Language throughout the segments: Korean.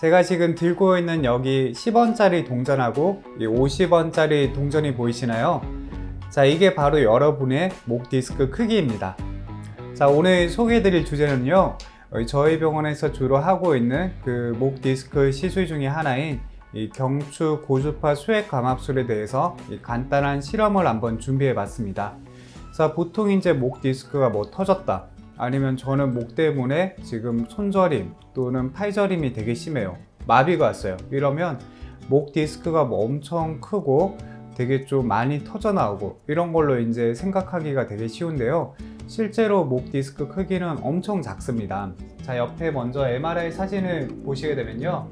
제가 지금 들고 있는 여기 10원짜리 동전하고 이 50원짜리 동전이 보이시나요? 자, 이게 바로 여러분의 목 디스크 크기입니다. 자, 오늘 소개해드릴 주제는요. 어, 저희 병원에서 주로 하고 있는 그 목 디스크 시술 중에 하나인 이 경추 고주파 수액 감압술에 대해서 이 간단한 실험을 한번 준비해 봤습니다. 자, 보통 이제 목 디스크가 뭐 터졌다. 아니면 저는 목 때문에 지금 손저림 또는 팔저림이 되게 심해요. 마비가 왔어요. 이러면 목 디스크가 뭐 엄청 크고 되게 좀 많이 터져 나오고 이런 걸로 이제 생각하기가 되게 쉬운데요. 실제로 목 디스크 크기는 엄청 작습니다. 자, 옆에 먼저 MRI 사진을 보시게 되면요.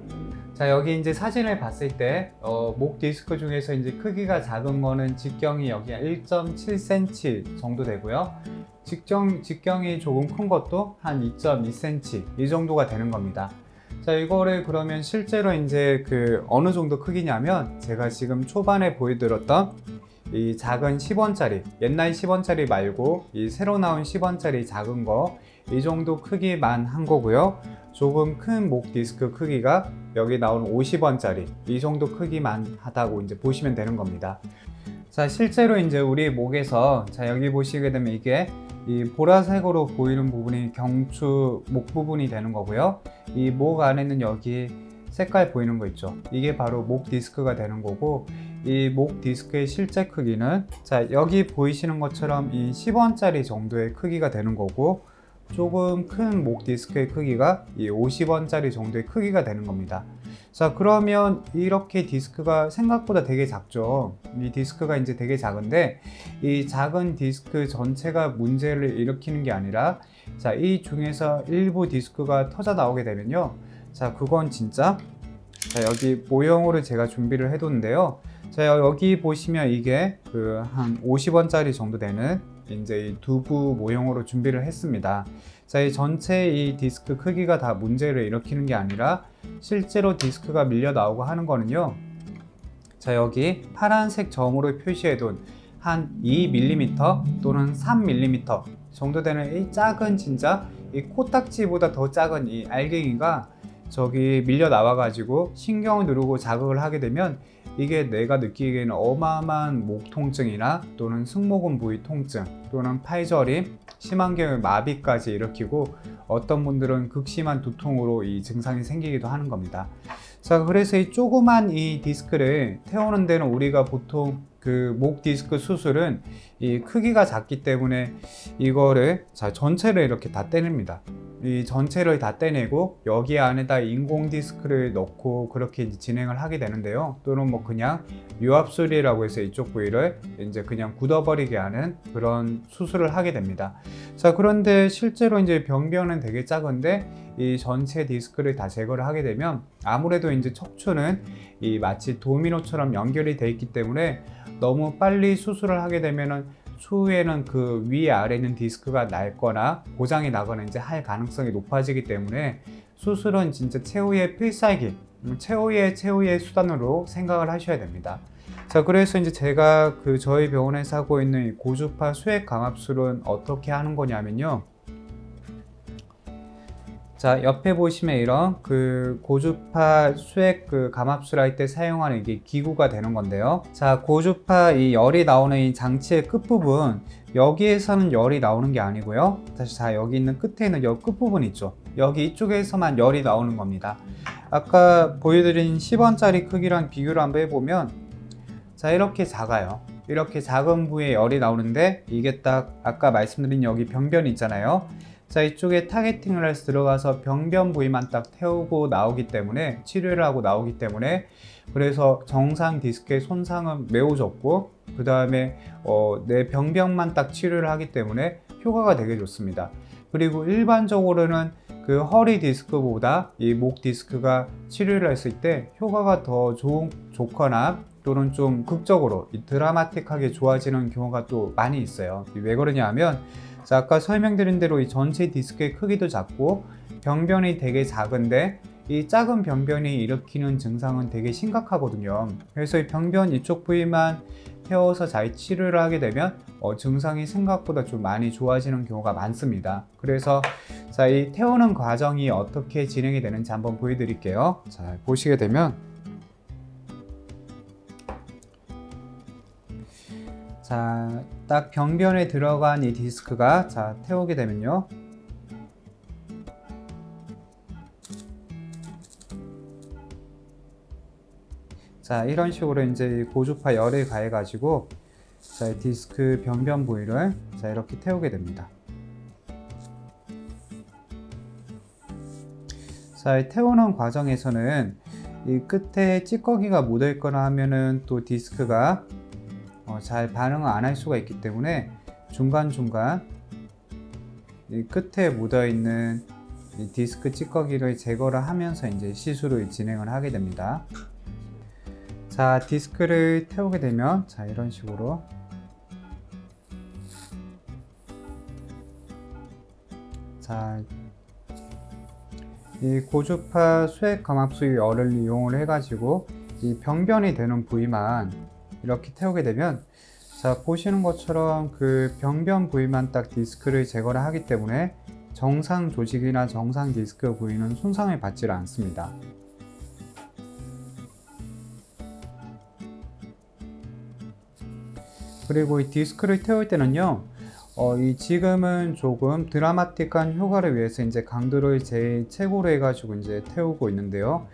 자, 여기 이제 사진을 봤을 때, 어, 목 디스크 중에서 이제 크기가 작은 거는 직경이 여기 1.7cm 정도 되고요. 직경, 직경이 조금 큰 것도 한 2.2cm 이 정도가 되는 겁니다. 자, 이거를 그러면 실제로 이제 그 어느 정도 크기냐면 제가 지금 초반에 보여드렸던 이 작은 10원짜리, 옛날 10원짜리 말고 이 새로 나온 10원짜리 작은 거, 이 정도 크기만 한 거고요. 조금 큰 목 디스크 크기가 여기 나온 50원짜리, 이 정도 크기만 하다고 이제 보시면 되는 겁니다. 자, 실제로 이제 우리 목에서, 자, 여기 보시게 되면 이게 이 보라색으로 보이는 부분이 경추 목 부분이 되는 거고요. 이 목 안에는 여기 색깔 보이는 거 있죠. 이게 바로 목 디스크가 되는 거고, 이 목 디스크의 실제 크기는 자 여기 보이시는 것처럼 이 10원짜리 정도의 크기가 되는 거고 조금 큰 목 디스크의 크기가 이 50원짜리 정도의 크기가 되는 겁니다. 자 그러면 이렇게 디스크가 생각보다 되게 작죠. 이 디스크가 이제 되게 작은데 이 작은 디스크 전체가 문제를 일으키는 게 아니라 자 이 중에서 일부 디스크가 터져 나오게 되면요. 자 그건 진짜 자 여기 모형으로 제가 준비를 해뒀는데요. 자 여기 보시면 이게 그 한 50원짜리 정도 되는 이제 이 두부 모형으로 준비를 했습니다. 자 이 전체 이 디스크 크기가 다 문제를 일으키는 게 아니라 실제로 디스크가 밀려 나오고 하는 거는요. 자 여기 파란색 점으로 표시해 둔 한 2mm 또는 3mm 정도 되는 이 작은 진짜 이 코딱지보다 더 작은 이 알갱이가 저기 밀려 나와 가지고 신경을 누르고 자극을 하게 되면 이게 내가 느끼기에는 어마어마한 목 통증이나 또는 승모근 부위 통증 또는 팔저림, 심한경의 마비까지 일으키고 어떤 분들은 극심한 두통으로 이 증상이 생기기도 하는 겁니다. 자, 그래서 이 조그만 이 디스크를 태우는 데는 우리가 보통 그 목 디스크 수술은 이 크기가 작기 때문에 이거를 자 전체를 이렇게 다 떼냅니다. 이 전체를 다 떼내고 여기 안에다 인공 디스크를 넣고 그렇게 진행을 하게 되는데요. 또는 뭐 그냥 유압술이라고 해서 이쪽 부위를 이제 그냥 굳어버리게 하는 그런 수술을 하게 됩니다. 자 그런데 실제로 이제 병변은 되게 작은데 이 전체 디스크를 다 제거를 하게 되면 아무래도 이제 척추는 이 마치 도미노처럼 연결이 돼 있기 때문에 너무 빨리 수술을 하게 되면은 추후에는 그 위에 아래 있는 디스크가 낡거나 고장이 나거나 이제 할 가능성이 높아지기 때문에 수술은 진짜 최후의 필살기, 음, 최후의 최후의 수단으로 생각을 하셔야 됩니다. 자, 그래서 이제 제가 그 저희 병원에서 하고 있는 이 고주파 수액 감압술은 어떻게 하는 거냐면요. 자, 옆에 보시면 이런 그 고주파 수액 그 감압술 할 때 사용하는 이게 기구가 되는 건데요. 자, 고주파 이 열이 나오는 이 장치의 끝부분 여기에서는 열이 나오는 게 아니고요. 다시 자, 여기 있는 끝에 있는 여 끝부분 있죠. 여기 이쪽에서만 열이 나오는 겁니다. 아까 보여드린 10원짜리 크기랑 비교를 한번 해보면 자, 이렇게 작아요. 이렇게 작은 부위에 열이 나오는데 이게 딱 아까 말씀드린 여기 병변 있잖아요. 자 이쪽에 타겟팅을 해서 들어가서 병변 부위만 딱 태우고 나오기 때문에 치료를 하고 나오기 때문에 그래서 정상 디스크의 손상은 매우 적고 그 다음에 어, 내 병변만 딱 치료를 하기 때문에 효과가 되게 좋습니다. 그리고 일반적으로는 그 허리 디스크보다 이 목 디스크가 치료를 했을 때 효과가 더 좋은, 좋거나 또는 좀 극적으로 이 드라마틱하게 좋아지는 경우가 또 많이 있어요. 왜 그러냐 하면 자, 아까 설명드린 대로 이 전체 디스크의 크기도 작고 병변이 되게 작은데 이 작은 병변이 일으키는 증상은 되게 심각하거든요. 그래서 이 병변 이쪽 부위만 태워서 잘 치료를 하게 되면 어, 증상이 생각보다 좀 많이 좋아지는 경우가 많습니다. 그래서 자, 이 태우는 과정이 어떻게 진행이 되는지 한번 보여드릴게요. 자, 보시게 되면 자, 딱 병변에 들어간 이 디스크가 자, 태우게 되면요. 자, 이런 식으로 이제 이 고주파 열에 가해 가지고 자, 이 디스크 병변 부위를 자, 이렇게 태우게 됩니다. 자, 이 태우는 과정에서는 이 끝에 찌꺼기가 묻어 있거나 하면은 또 디스크가 어, 잘 반응을 안 할 수가 있기 때문에 중간중간 이 끝에 묻어 있는 이 디스크 찌꺼기를 제거를 하면서 이제 시술을 진행을 하게 됩니다. 자, 디스크를 태우게 되면 자, 이런 식으로 자, 이 고주파 수액 감압수 열을 이용을 해가지고 이 병변이 되는 부위만 이렇게 태우게 되면 자 보시는 것처럼 그 병변 부위만 딱 디스크를 제거를 하기 때문에 정상 조직이나 정상 디스크 부위는 손상을 받지 않습니다. 그리고 이 디스크를 태울 때는요, 어, 이 지금은 조금 드라마틱한 효과를 위해서 이제 강도를 제일 최고로 해가지고 이제 태우고 있는데요.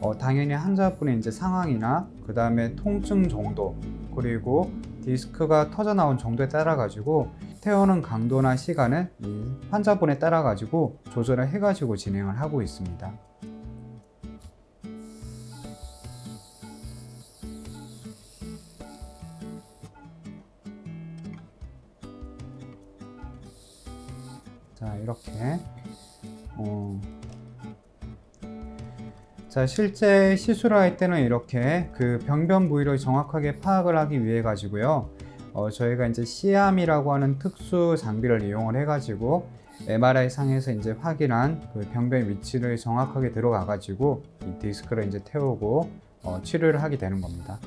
어, 당연히 환자분의 이제 상황이나 그 다음에 통증 정도 그리고 디스크가 터져 나온 정도에 따라 가지고 태우는 강도나 시간은 이 환자분에 따라 가지고 조절을 해 가지고 진행을 하고 있습니다. 자 이렇게 어, 자 실제 시술을 할 때는 이렇게 그 병변 부위를 정확하게 파악을 하기 위해 가지고요 어, 저희가 이제 시암이라고 하는 특수 장비를 이용을 해 가지고 MRI 상에서 이제 확인한 그 병변 위치를 정확하게 들어가 가지고 이 디스크를 이제 태우고 어, 치료를 하게 되는 겁니다.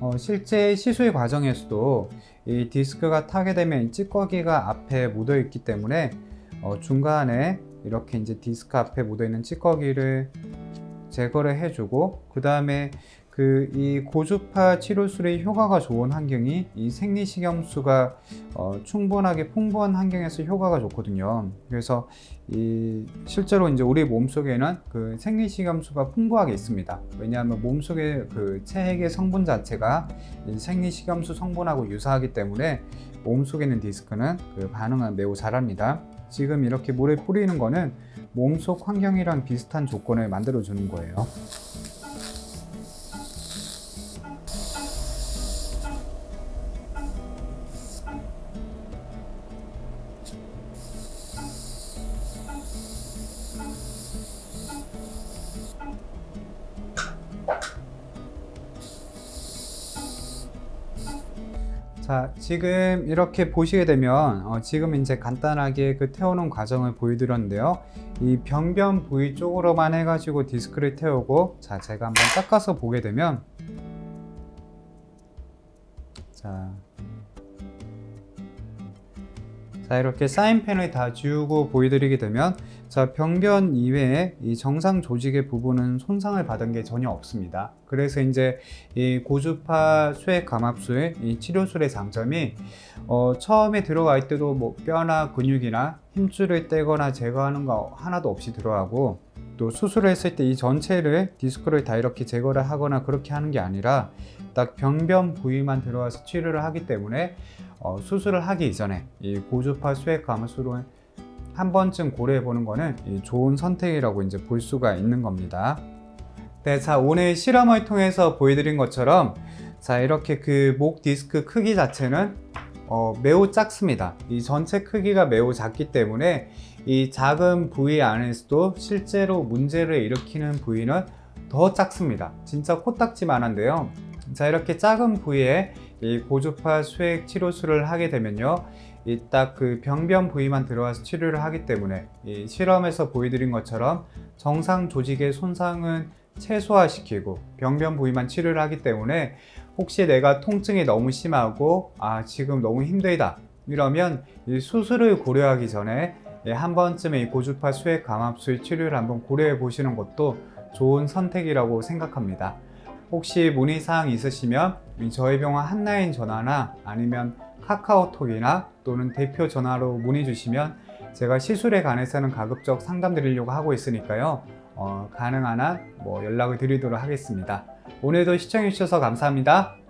어, 실제 시술 과정에서도 이 디스크가 타게 되면 이 찌꺼기가 앞에 묻어 있기 때문에 어, 중간에 이렇게 이제 디스크 앞에 묻어 있는 찌꺼기를 제거를 해주고 그 다음에 그 이 고주파 치료술의 효과가 좋은 환경이 이 생리식염수가 어, 충분하게 풍부한 환경에서 효과가 좋거든요. 그래서 이 실제로 이제 우리 몸 속에는 그 생리식염수가 풍부하게 있습니다. 왜냐하면 몸 속에 그 체액의 성분 자체가 이 생리식염수 성분하고 유사하기 때문에 몸 속에 있는 디스크는 그 반응을 매우 잘합니다. 지금 이렇게 물에 뿌리는 거는 몸속 환경이랑 비슷한 조건을 만들어 주는 거예요. 자, 지금 이렇게 보시게 되면 어, 지금 이제 간단하게 그 태우는 과정을 보여드렸는데요. 이 병변 부위 쪽으로만 해가지고 디스크를 태우고 자, 제가 한번 닦아서 보게 되면 자, 자 이렇게 사인펜을 다 지우고 보여드리게 되면 자 병변 이외에 이 정상 조직의 부분은 손상을 받은 게 전혀 없습니다. 그래서 이제 이 고주파 수액 감압수의 이 치료술의 장점이 어, 처음에 들어갈 때도 뭐 뼈나 근육이나 힘줄을 떼거나 제거하는 거 하나도 없이 들어가고 또 수술을 했을 때 이 전체를 디스크를 다 이렇게 제거를 하거나 그렇게 하는 게 아니라 딱 병변 부위만 들어와서 치료를 하기 때문에 어, 수술을 하기 이전에 이 고주파 수액 감압수로 한 번쯤 고려해 보는 거는 좋은 선택이라고 이제 볼 수가 있는 겁니다. 네, 자 오늘 실험을 통해서 보여드린 것처럼 자 이렇게 그 목 디스크 크기 자체는 어, 매우 작습니다. 이 전체 크기가 매우 작기 때문에 이 작은 부위 안에서도 실제로 문제를 일으키는 부위는 더 작습니다. 진짜 코딱지만한데요. 자 이렇게 작은 부위에 이 고주파 수액 치료술을 하게 되면요. 이딱그 병변 부위만 들어와서 치료를 하기 때문에 이 실험에서 보여드린 것처럼 정상 조직의 손상은 최소화시키고 병변 부위만 치료를 하기 때문에 혹시 내가 통증이 너무 심하고 아 지금 너무 힘들다 이러면 이 수술을 고려하기 전에 예, 한 번쯤에 이 고주파 수액 감압술 치료를 한번 고려해 보시는 것도 좋은 선택이라고 생각합니다. 혹시 문의 사항 있으시면 이 저희 병원 한라인 전화나 아니면 카카오톡이나 또는 대표 전화로 문의 주시면 제가 시술에 관해서는 가급적 상담 드리려고 하고 있으니까요. 어, 가능한 한 뭐 연락을 드리도록 하겠습니다. 오늘도 시청해 주셔서 감사합니다.